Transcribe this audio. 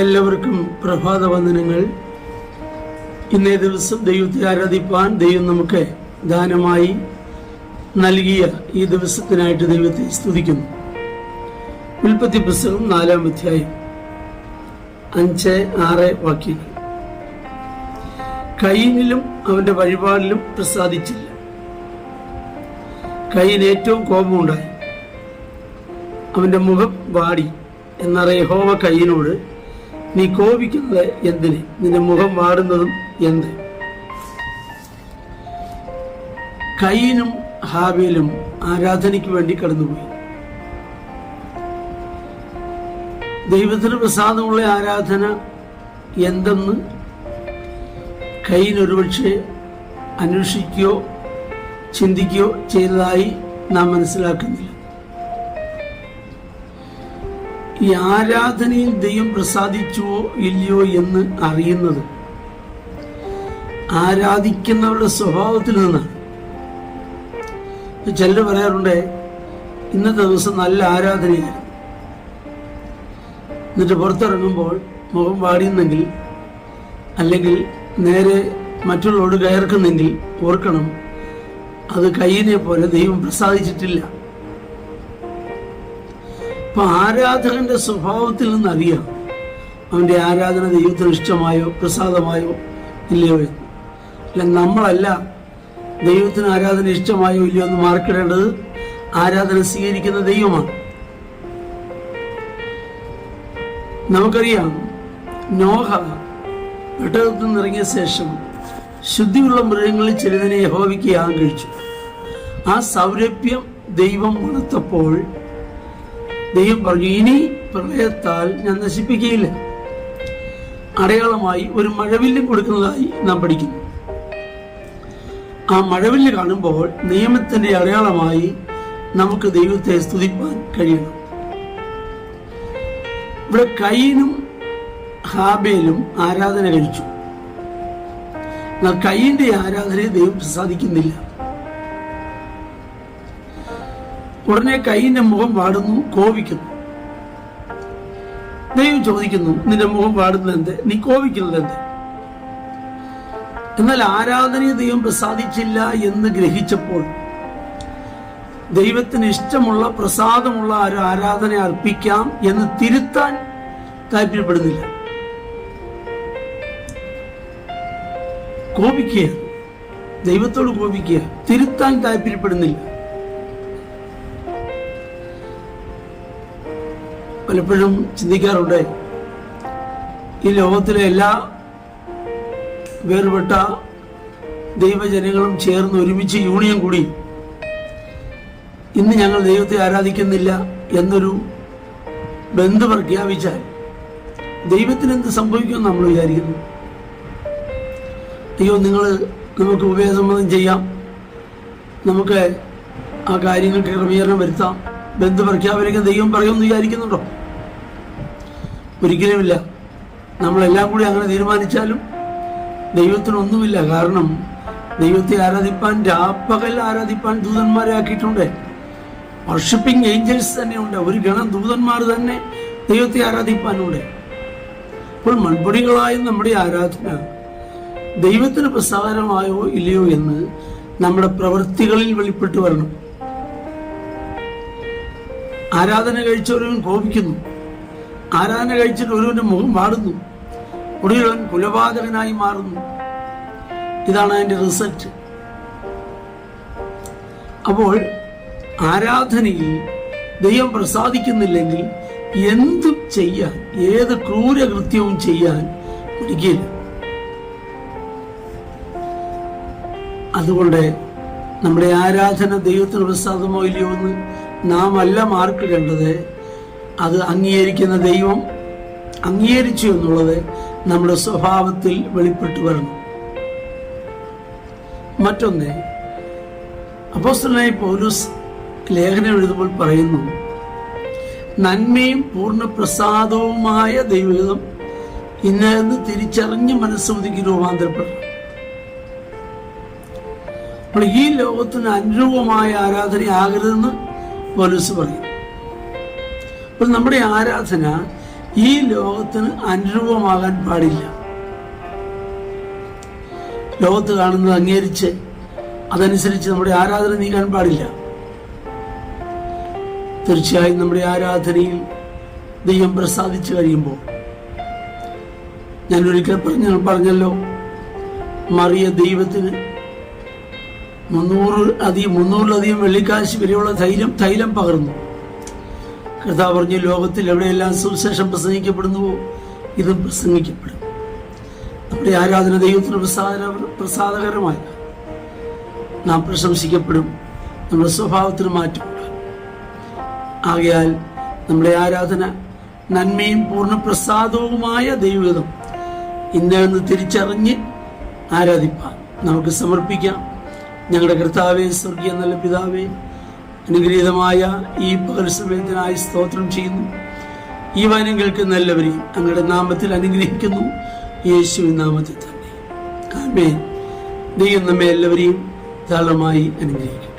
എല്ലാവർക്കും പ്രഭാത വന്ദനങ്ങൾ ഇന്നേ ദിവസം ദൈവത്തെ ആരാധിപ്പാൻ ദൈവം നമുക്ക് ദാനമായി നൽകിയ ഈ ദിവസത്തിനായിട്ട് ദൈവത്തെ സ്തുതിക്കുന്നു. ഉൽപ്പത്തി പുസ്തകം നാലാം അധ്യായം. അഞ്ച് ആറ് വാക്യങ്ങൾ. കൈനിലും അവന്റെ വഴിപാടിലും പ്രസാദിച്ചില്ല. കയ്യിന് ഏറ്റവും കോപമുണ്ടായി. അവന്റെ മുഖം വാടി. എന്നറിയ ഹോമ കയ്യിനോട് നീ കോപിക്കുന്നത് എന്തിന്? നിന്റെ മുഖം മാറുന്നതും എന്ത്? കയ്യനും ഹാബേലും ആരാധനയ്ക്ക് വേണ്ടി കടന്നുപോയി. ദൈവത്തിന് പ്രസാദമുള്ള ആരാധന എന്തെന്ന് കയ്യിൽ അന്വേഷിക്കുകയോ ചിന്തിക്കുകയോ ചെയ്തതായി നാം മനസ്സിലാക്കുന്നില്ല. ഈ ആരാധനയിൽ ദൈവം പ്രസാദിച്ചുവോ ഇല്ലയോ എന്ന് അറിയുന്നത് ആരാധിക്കുന്നവരുടെ സ്വഭാവത്തിൽ നിന്നാണ്. ചിലർ പറയാറുണ്ട് ഇന്നത്തെ ദിവസം നല്ല ആരാധനയായിരുന്നു. എന്നിട്ട് പുറത്തിറങ്ങുമ്പോൾ മുഖം പാടിയുന്നെങ്കിൽ അല്ലെങ്കിൽ നേരെ മറ്റുള്ളവരോട് കയർക്കുന്നെങ്കിൽ ഓർക്കണം അത് കയ്യിനെ പോലെ ദൈവം പ്രസാദിച്ചിട്ടില്ല. അപ്പൊ ആരാധകന്റെ സ്വഭാവത്തിൽ നിന്ന് അറിയാം അവന്റെ ആരാധന ദൈവത്തിന് ഇഷ്ടമായോ പ്രസാദമായോ ഇല്ലയോ എന്ന്. അല്ല നമ്മളല്ല ദൈവത്തിന് ആരാധന ഇഷ്ടമായോ ഇല്ലയോ എന്ന് മാർക്കിടേണ്ടത് ആരാധന സ്വീകരിക്കുന്ന ദൈവമാണ്. നമുക്കറിയാം നോഹ പെട്ടകത്തിൽ നിന്നിറങ്ങിയ ശേഷം ശുദ്ധിയുള്ള മൃഗങ്ങളിൽ ചിലതിനെ യഹോവയ്ക്ക് യാഗം കഴിച്ചു ആ സൗരഭ്യം ദൈവം മണത്തപ്പോൾ ദൈവം പറഞ്ഞു ഇനി പ്രളയത്താൽ ഞാൻ നശിപ്പിക്കുകയില്ല. അടയാളമായി ഒരു മഴവില്ല് കൊടുക്കുന്നതായി നാം പഠിക്കുന്നു. ആ മഴവില്ല് കാണുമ്പോൾ നിയമത്തിന്റെ അടയാളമായി നമുക്ക് ദൈവത്തെ സ്തുതിപ്പാൻ കഴിയണം. ഇവിടെ കയ്യനും ഹാബേലും ആരാധന കഴിച്ചു. എന്നാൽ കയ്യിന്റെ ആരാധനയെ ദൈവം പ്രസാദിക്കുന്നില്ല. ഉടനെ കൈയിന്റെ മുഖം വാടുന്നു കോപിക്കുന്നു. ദൈവം ചോദിക്കുന്നു നിന്റെ മുഖം വാടുന്നത് എന്ത്? നീ കോപിക്കുന്നത് എന്ത്? എന്നാൽ ആരാധനയെ ദൈവം പ്രസാദിച്ചില്ല എന്ന് ഗ്രഹിച്ചപ്പോൾ ദൈവത്തിന് ഇഷ്ടമുള്ള പ്രസാദമുള്ള ഒരു ആരാധന അർപ്പിക്കാം എന്ന് തിരുത്താൻ താല്പര്യപ്പെടുന്നില്ല. കോപിക്കുക ദൈവത്തോട് കോപിക്കുക തിരുത്താൻ താല്പര്യപ്പെടുന്നില്ല. പലപ്പോഴും ചിന്തിക്കാറുണ്ട്. ഈ ലോകത്തിലെ എല്ലാ വേർപെട്ട ദൈവജനങ്ങളും ചേർന്ന് ഒരുമിച്ച് യൂണിയൻ കൂടി. ഇന്ന് ഞങ്ങൾ ദൈവത്തെ ആരാധിക്കുന്നില്ല എന്നൊരു ബന്ധു പ്രഖ്യാപിച്ചാൽ ദൈവത്തിന് എന്ത് സംഭവിക്കുമെന്ന് നമ്മൾ വിചാരിക്കുന്നു. അയ്യോ നിങ്ങൾ നമുക്ക് ഉപയോഗസമ്മതം ചെയ്യാം. നമുക്ക് ആ കാര്യങ്ങൾക്ക് ക്രമീകരണം വരുത്താം. ബന്ധു പ്രഖ്യാപനയ്ക്ക് ദൈവം പറയുമെന്ന് വിചാരിക്കുന്നുണ്ടോ? ഒരിക്കലുമില്ല. നമ്മളെല്ലാം കൂടി അങ്ങനെ തീരുമാനിച്ചാലും ദൈവത്തിനൊന്നുമില്ല. കാരണം ദൈവത്തെ ആരാധിപ്പാൻ രാപ്പകൽ ആരാധിപ്പാൻ ദൂതന്മാരെ ആക്കിയിട്ടുണ്ട്. വർഷിപ്പിംഗ് ഏഞ്ചൽസ് തന്നെയുണ്ട്. ഒരു ഗണം ദൂതന്മാർ തന്നെ ദൈവത്തെ ആരാധിപ്പാനുണ്ട്. അപ്പോൾ മൺപൊടികളായ നമ്മുടെ ആരാധന ദൈവത്തിന് പ്രസാദമായോ ഇല്ലയോ എന്ന് നമ്മുടെ പ്രവൃത്തികളിൽ വെളിപ്പെട്ട് വരണം. ആരാധന കഴിച്ചവരും കോപിക്കുന്നു. ആരാധന കഴിച്ചിട്ട് ഒരുവന്റെ മുഖം മാറുന്നു. ഒടുവിലവൻ കുലപാതകനായി മാറുന്നു. ഇതാണ് അതിന്റെ റിസൾട്ട്. അപ്പോൾ ആരാധനയിൽ ദൈവം പ്രസാദിക്കുന്നില്ലെങ്കിൽ എന്തും ചെയ്യാൻ ഏത് ക്രൂരകൃത്യവും ചെയ്യാൻ പിടിക്കില്ല അതുകൊണ്ട് നമ്മുടെ ആരാധന ദൈവത്തിന് പ്രസാദമോ ഇല്ലയോ എന്ന് നാം അല്ല മാർക്കിടേണ്ടത് അത് അംഗീകരിക്കുന്ന ദൈവം അംഗീകരിച്ചു എന്നുള്ളത് നമ്മുടെ സ്വഭാവത്തിൽ വെളിപ്പെട്ടു വരണം മറ്റൊന്ന് അപ്പോസ്റ്റലായി പൗലൂസ് ലേഖനം എഴുതുമ്പോൾ പറയുന്നു നന്മയും പൂർണ പ്രസാദവുമായ ദൈവഹിതം ഇന്നെന്ന് തിരിച്ചറിഞ്ഞ് മനസ്സുമതിക്ക് രൂപാന്തരപ്പെടണം അപ്പോൾ ഈ ലോകത്തിന് അനുരൂപമായ ആരാധന ആകരുതെന്ന് പോലീസ് പറയും. അപ്പോൾ നമ്മുടെ ആരാധന ഈ ലോകത്തിന് അനുരൂപമാകാൻ പാടില്ല. ലോകത്ത് കാണുന്നത് അംഗീകരിച്ച് അതനുസരിച്ച് നമ്മുടെ ആരാധന നീങ്ങാൻ പാടില്ല. തീർച്ചയായും നമ്മുടെ ആരാധനയിൽ ദൈവം പ്രസാദിച്ചു കഴിയുമ്പോൾ ഞാൻ ഒരിക്കൽ പറഞ്ഞ പറഞ്ഞല്ലോ മറിയ ദൈവത്തിന് മുന്നൂറ് അധികം മുന്നൂറിലധികം വെള്ളിക്കാശ് വരെയുള്ള തൈലം തൈലം പകർന്നു. കർത്താവ് പറഞ്ഞു ലോകത്തിൽ എവിടെയെല്ലാം സുവിശേഷം പ്രസംഗിക്കപ്പെടുന്നുവോ ഇതും പ്രസംഗിക്കപ്പെടും. നമ്മുടെ ആരാധന ദൈവത്തിന് പ്രസാദ പ്രസാദകരമായ നാം പ്രശംസിക്കപ്പെടും നമ്മുടെ സ്വഭാവത്തിന് മാറ്റം ആകയാൽ നമ്മുടെ ആരാധന നന്മയും പൂർണ പ്രസാദവുമായ ദൈവഗതം ഇന്നെന്ന് തിരിച്ചറിഞ്ഞ് ആരാധിപ്പാൻ നമുക്ക് സമർപ്പിക്കാം. ഞങ്ങളുടെ കർത്താവേ സ്വർഗീയ നല്ല പിതാവേ അനുഗ്രഹീതമായ ഈ പകൽ സമയത്തിനായി സ്തോത്രം ചെയ്യുന്നു. ഈ വചനം കേൾക്കുന്ന എല്ലാവരെയും അങ്ങയുടെ നാമത്തിൽ അനുഗ്രഹിക്കുന്നു. യേശുവിൻ നാമത്തിൽ തന്നെ. ആമേൻ. ദൈവം നമ്മെ എല്ലാവരെയും ധാരാളമായി അനുഗ്രഹിക്കും.